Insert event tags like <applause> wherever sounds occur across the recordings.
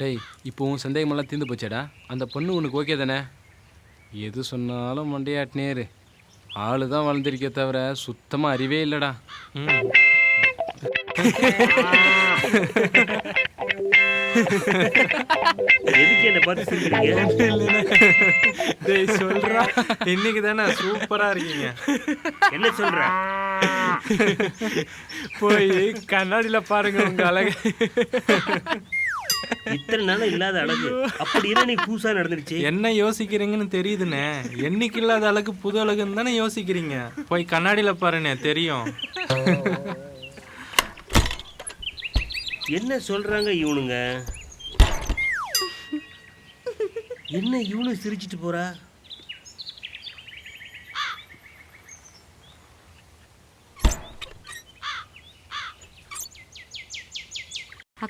டேய் இப்போ உன் சந்தேகமெல்லாம் தீர்ந்து போச்சேடா. அந்த பொண்ணு உனக்கு ஓகே தானே? எது சொன்னாலும் மண்டையாட்டினேரு ஆளு தான் வளர்ந்துருக்கே தவிர சுத்தமாக அறிவே இல்லைடா. எதுக்கு என்ன பார்த்து சிரிக்கிறீங்க? டேய் சொல்றா. இன்னைக்கு தானே சூப்பரா இருக்கீங்க. என்ன சொல்ற? போய் கண்ணாடியில் பாருங்க உங்க அழகு. இத்தனை நாளா இல்லாத அழகு அப்படி நீ புதுசா நடந்துருச்சு என்ன யோசிக்கிறீங்கன்னு தெரியுதுண்ணே. என்னைக்கு இல்லாத அளவுக்கு புது அழகுன்னு தானே யோசிக்கிறீங்க. போய் கண்ணாடியில பாருண்ணே தெரியும். என்ன சொல்றாங்க இவனுங்க? என்ன இவனு சிரிச்சிட்டு போறா?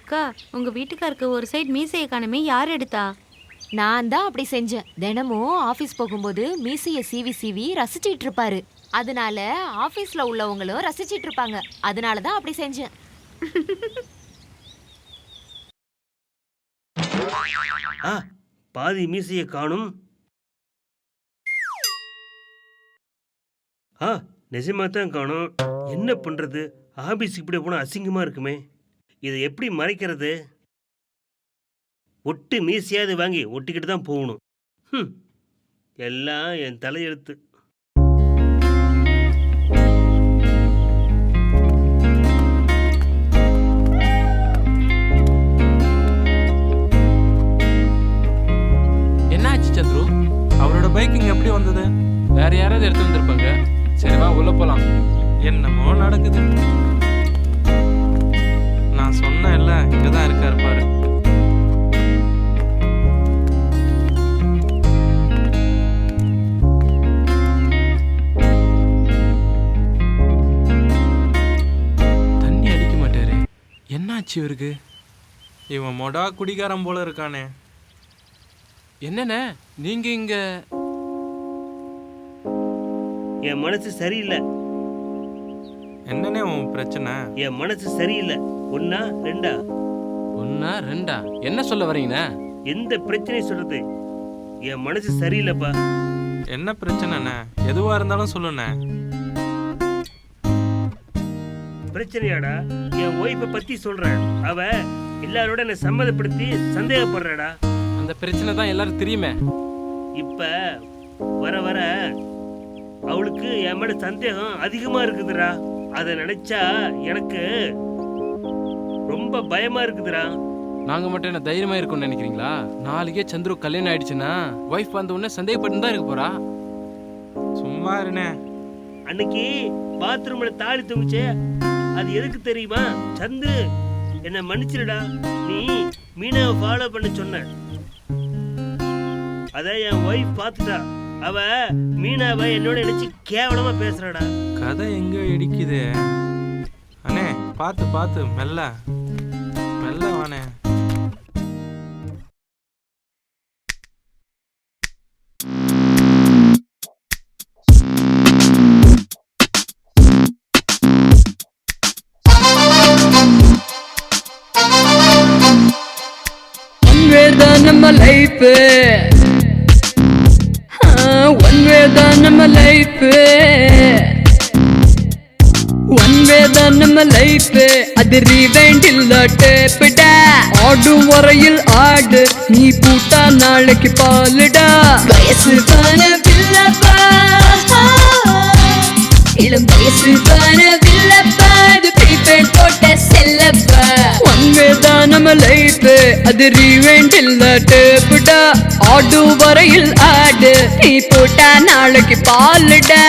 அக்கா உங்க வீட்டுக்காருக்கு ஒரு சைடு மீசையை காணுமே யார் எடுத்தா? நான் தான் அப்படி செஞ்சேன். தினமும் ஆபீஸ் போகும்போது மீசைய சீவி சீவி ரசிச்சிட்டு இருப்பாரு. அதனால ஆபீஸ்ல உள்ளவங்களும் ரசிச்சிட்டு இருப்பாங்க. அதனால தான் அப்படி செஞ்சேன். ஆ பாதி மீசையை காணும். ஆ நிஜமா தான் காணும். என்ன பண்றது? ஆபீஸ் இப்படி போனா அசிங்கமா இருக்குமே. இதை எப்படி மறைக்கிறது? ஒட்டு மீசியாவது வாங்கி ஒட்டிக்கிட்டு தான் போகணும். எல்லாம் என் தலையெழுத்து. என்னாச்சு சந்துரு அவரோட பைக் எப்படி வந்தது? வேற யாராவது எடுத்து வந்திருப்பாங்க? சரிவா உள்ள போலாம். என்னமோ நடக்குது. சொன்னேன்ல இங்கதான் இருக்காரு பாரு. தண்ணி அடிக்க மாட்டாரு. என்ன ஆச்சு இவருக்கு? இவன் மொடா குடிகாரன் போல இருக்கானே. என்னண்ணே நீங்க இங்க என் மனசு சரியில்லை. என்னன்னே உன் பிரச்சனை? என் மனசு சரியில்லை. ஒன்னா ரெண்டா? ஒன்னா ரெண்டா? என்ன சொல்ல வரீங்கண்ணே எந்த பிரச்சனையும் சொல்றது? என் மனசு சரியில்லைப்பா. என்ன பிரச்சனைண்ணே எதுவா இருந்தாலும் சொல்லுண்ணே. பிரச்சனையாடா என் ஒய்ஃபை பத்தி சொல்றேன். அவ எல்லாரோட என்னை சம்மதப்படுத்தி சந்தேகப்படுறாடா. அந்த பிரச்சனை தான் எல்லாரும் தெரியுமே. இப்ப வர வர அவளுக்கு என் மேல சந்தேகம் அதிகமா இருக்குதுடா. அதை நினைச்சா எனக்கு ரொம்ப பயமா இருக்குதுடா. நாங்க மட்டும் என்ன தைரியமா இருக்கும்னு நினைக்கிறீங்களா? நாளைக்கே சந்துரு கல்யாணம் ஆயிடுச்சுன்னா ஒய்ஃப் வந்த உடனே சந்தேகப்பட்டு தான் இருக்க போறா. சும்மா இருண்ணே அன்னைக்கு பாத்ரூம்ல தாலி தொங்குச்சே அது எதுக்கு தெரியுமா? சந்து என்ன மன்னிச்சிருடா. நீ மீனாவை ஃபாலோ பண்ண சொன்ன. அத என் ஒய்ஃப் பார்த்துட்டா. அவ மீனாவை என்னோட நினைச்சு கேவலமா பேசுறாடா. கதை எங்க இடிக்குது. அண்ணே பார்த்து பார்த்து மெல்ல. மெல்ல வானே நம்ம லைஃப் நம்ம லைஃப் அது ரீவைண்ட் இல்ல டேப்பிடா ஆடும் வரையில் ஆடு நீ பூட்டா நாளைக்கு பாலுடா. வயசு தான பிள்ளப்பா இளம் வயசு தான பிள்ளப்பா அது ப்ரீபெய்ட் போட்ட செல்லப்பா. ஒன் வே தான் நம்ம லைஃப் அது ரீவைண்ட் இல்ல டேப்புடா ஆடு வரையில் ஆடு நீ போட்டா நாளைக்கு பாலுடா.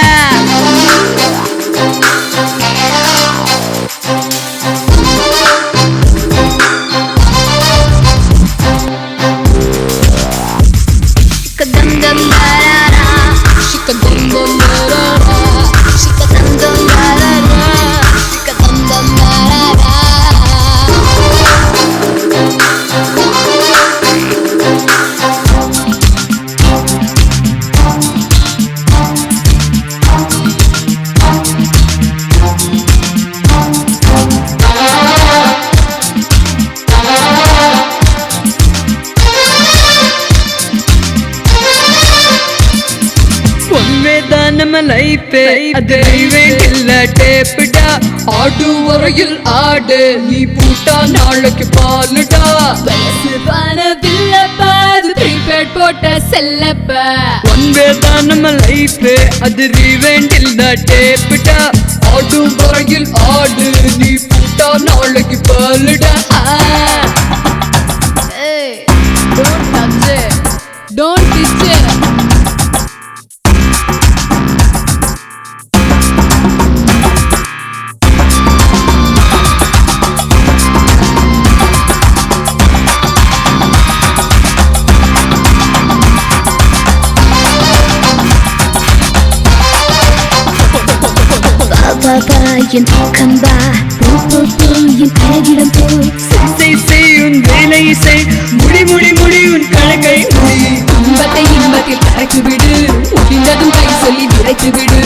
லைஃபே அது ஈவென்ட் இல்ல டேப்புடா. ஆடு வரையில் ஆடு. நீ பூட்டா நாளைக்கு பாலுடா. வயசு வானவில்லப்பா அது ப்ரீபேட் போட்ட செல்லப்பா. ஒன் வே தான் நம்ம லைஃபே அது ரீவெண்ட் இல்ல டேப்புடா. ஆடு வரையில் ஆடு. நீ பூட்டா நாளைக்கு falooda. don't touch it. Don't touch it. என் பக்கம் வா போ போ போ என் அழகிடம் போ செய் செய் உன் வேலை செய். முடி முடி முடி உன் கணக்கை முடி. இன்பத்தை இன்பத்தில் கரைத்து விடு முடிந்ததும் கை சொல்லி விரைத்து விடு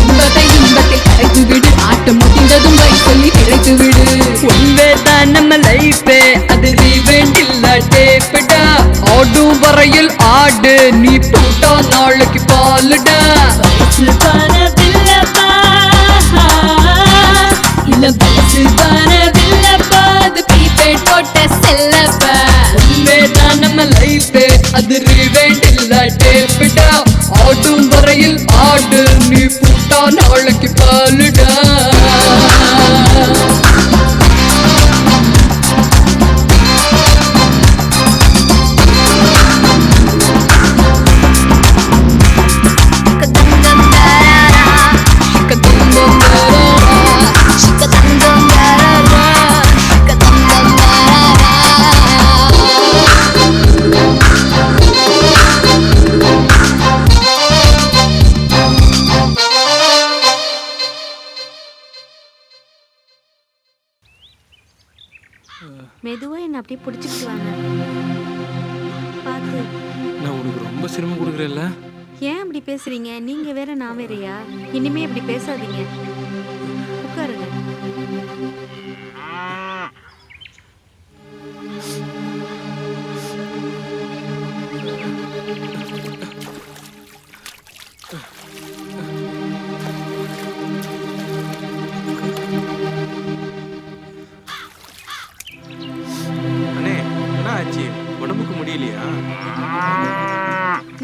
இன்பத்தை இன்பத்தில் கரைத்து விடு ஆட்டம் முடிந்ததும் கை சொல்லி விரைத்து விடு ஒன்பே தான் நம்ம லைஃபே அது ரீவெண்ட் இல்ல டேப்புடா ஆடும் வரையில் ஆடு. நீ போட்டா நாளைக்கு பாலுடா. என்ன அப்படியே பிடிச்சிக்கிட்டு வாங்க. பார்த்து. நான் உனக்கு ரொம்ப சிரமம் கொடுக்குறேன்ல. ஏன் அப்படி பேசுறீங்க? நீங்க வேற நான் வேறயா? இனிமே இப்படி பேசாதீங்க.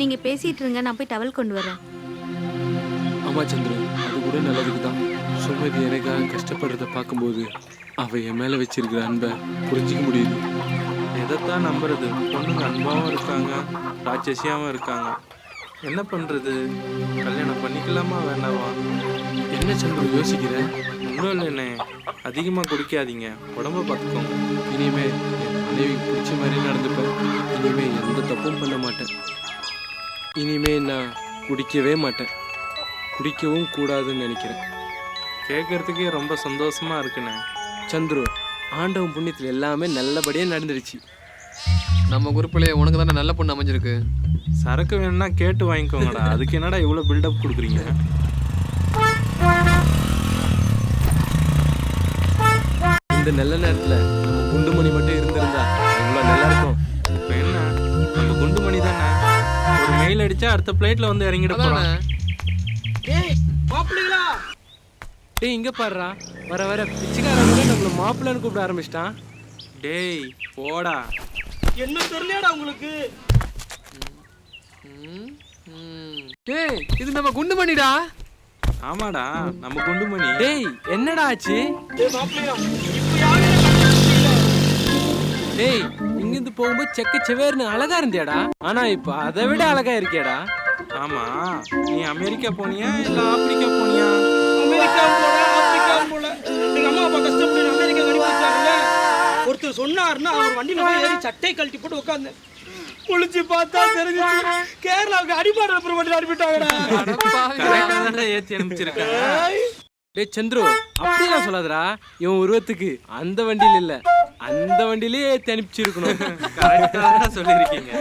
நீங்க பேசிட்டு இருங்க நான் போய் டவல் கொண்டு வரேன். ஆமா சந்திரு அது கூட நல்லதுக்கு தான். சுமதி எனக்காக கஷ்டப்படுறத பார்க்கும்போது அவ என் மேல வச்சிருக்கிற அன்பை புரிஞ்சிக்க முடியுது. எதைத்தான் நம்புறது? பொண்ணுங்க அன்பாவும் இருக்காங்க ராட்சசியாவும் இருக்காங்க. என்ன பண்றது? கல்யாணம் பண்ணிக்கலாமா வேண்டாமா? என்ன சந்திரு யோசிக்கிற? ஒன்றும் இல்லைண்ணே அதிகமாக குடிக்காதீங்க. உடம்ப பார்த்துக்கோங்க. இனிமே மனைவிக்கு பிடிச்ச மாதிரி நடந்துப்பேன். இனிமே எந்த தப்பும் பண்ண மாட்டேன். இனிமே நான் குடிக்கவே மாட்டேன். குடிக்கவும் கூடாதுன்னு நினைக்கிறேன். கேட்கறதுக்கே ரொம்ப சந்தோஷமா இருக்குண்ணே. சந்துரு ஆண்டவன் புண்ணியத்தில் எல்லாமே நல்லபடியாக நடந்துடுச்சு நம்ம குரூப்ல உனக்கு தானே நல்ல பொண்ணு அமைஞ்சிருக்கு? சரக்கு வேணும்னா கேட்டு வாங்கிக்கோங்கடா. அதுக்கு என்னடா இவ்வளோ பில்டப் கொடுக்குறீங்க? இந்த நல்ல நேரத்தில் நம்ம குண்டுமணி மெயில் அடிச்சா அடுத்த பிளேட்ல வந்து இறங்கிட போறோம் டேய் இங்கே பாடுறா வர வர. பிச்சைக்காரங்க நம்மளை மாப்பிள்ளைன்னு கூப்பிட ஆரம்பிச்சிட்டான். டேய் போடா. என்ன தெரியலடா உங்களுக்கு? டேய் இது நம்ம குண்டு பண்ணிடா ஆமாடா நம்ம குண்டுமணி. டேய் என்னடா ஆச்சு? டேய் இங்கிருந்து போகும்போது செக்க செவேர்னு அழகா இருந்தியாடா? ஆனா இப்போ அதை விட அழகா இருக்கியாடா? ஆமா. நீ அமெரிக்கா போனியா இல்ல ஆப்பிரிக்கா போனியா? அமெரிக்கா போல ஆப்பிரிக்கா போல. எங்க அம்மா அப்பா கஷ்டப்பட்டு அமெரிக்கா வச்சாங்கல்ல ஒருத்தர் சொன்னாருன்னா அவர் வண்டியில போய் ஏறி சட்டை கழட்டி போட்டு உட்கார்ந்தேன் குளிச்சு பார்த்தா தெரிஞ்சு கேரளாவுக்கு அடிப்பாடு அப்புறம் வண்டியில் அனுப்பிட்டாங்கடா ஏத்தி அனுப்பிச்சிருக்காங்க டேய் சந்துரு அப்படிலாம் சொல்லாதடா. இவன் உருவத்துக்கு அந்த வண்டியில இல்ல. அந்த வண்டியிலே ஏத்தி அனுப்பிச்சிருக்கணும் கரெக்டா <laughs> தான் சொல்லியிருக்கீங்க.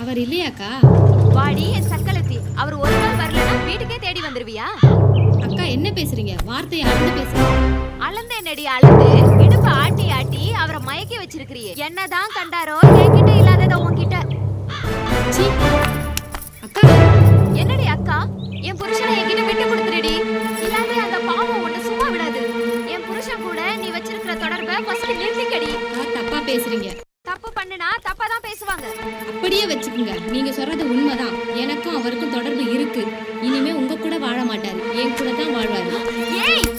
அவர் இல்லையாக்கா? வாடி என் சக்கலத்தி. அவர் ஒரு நாள் வரலன்னா வீட்டுக்கே தேடி வந்துருவியா? அக்கா என்ன பேசுறீங்க? வார்த்தையை அளந்து பேசுறீங்க அளந்து என்னடி அளந்து? இடுப்ப ஆட்டி ஆட்டி அவரை மயக்கி வச்சிருக்கிறியே. என்னதான் கண்டாரோ என்கிட்ட இல்லாதத உன்கிட்ட என்னடி அக்கா? என் புருஷனை என்கிட்ட விட்டு கொடுத்துருடி. இல்லாட்டி அந்த பாவம் உன்னை சும்மா விடாது. என் புருஷன் கூட நீ வச்சிருக்கிற தொடர்பை ஃபர்ஸ்ட் நிறுத்திக்கடி. தப்பா பேசுறீங்க. தப்பு பண்ணுனா தப்பா தான் பேசுவாங்க. அப்படியே வச்சுக்கோங்க. நீங்க சொல்றது உண்மைதான். எனக்கும் அவருக்கும் தொடர்பு இருக்கு. இனிமே உங்க கூட வாழ மாட்டாரு. என் கூட தான் வாழ்வாரு. ஏய்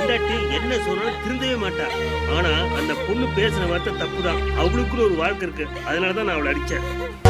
பொண்டாட்டி என்ன சொன்னாலும் திருந்தவே மாட்டா. ஆனா அந்த பொண்ணு பேசின வார்த்தை தப்புதான். அவளுக்குன்னு ஒரு வாழ்க்கை இருக்கு. அதனாலதான் நான் அவளை அடிச்சேன்.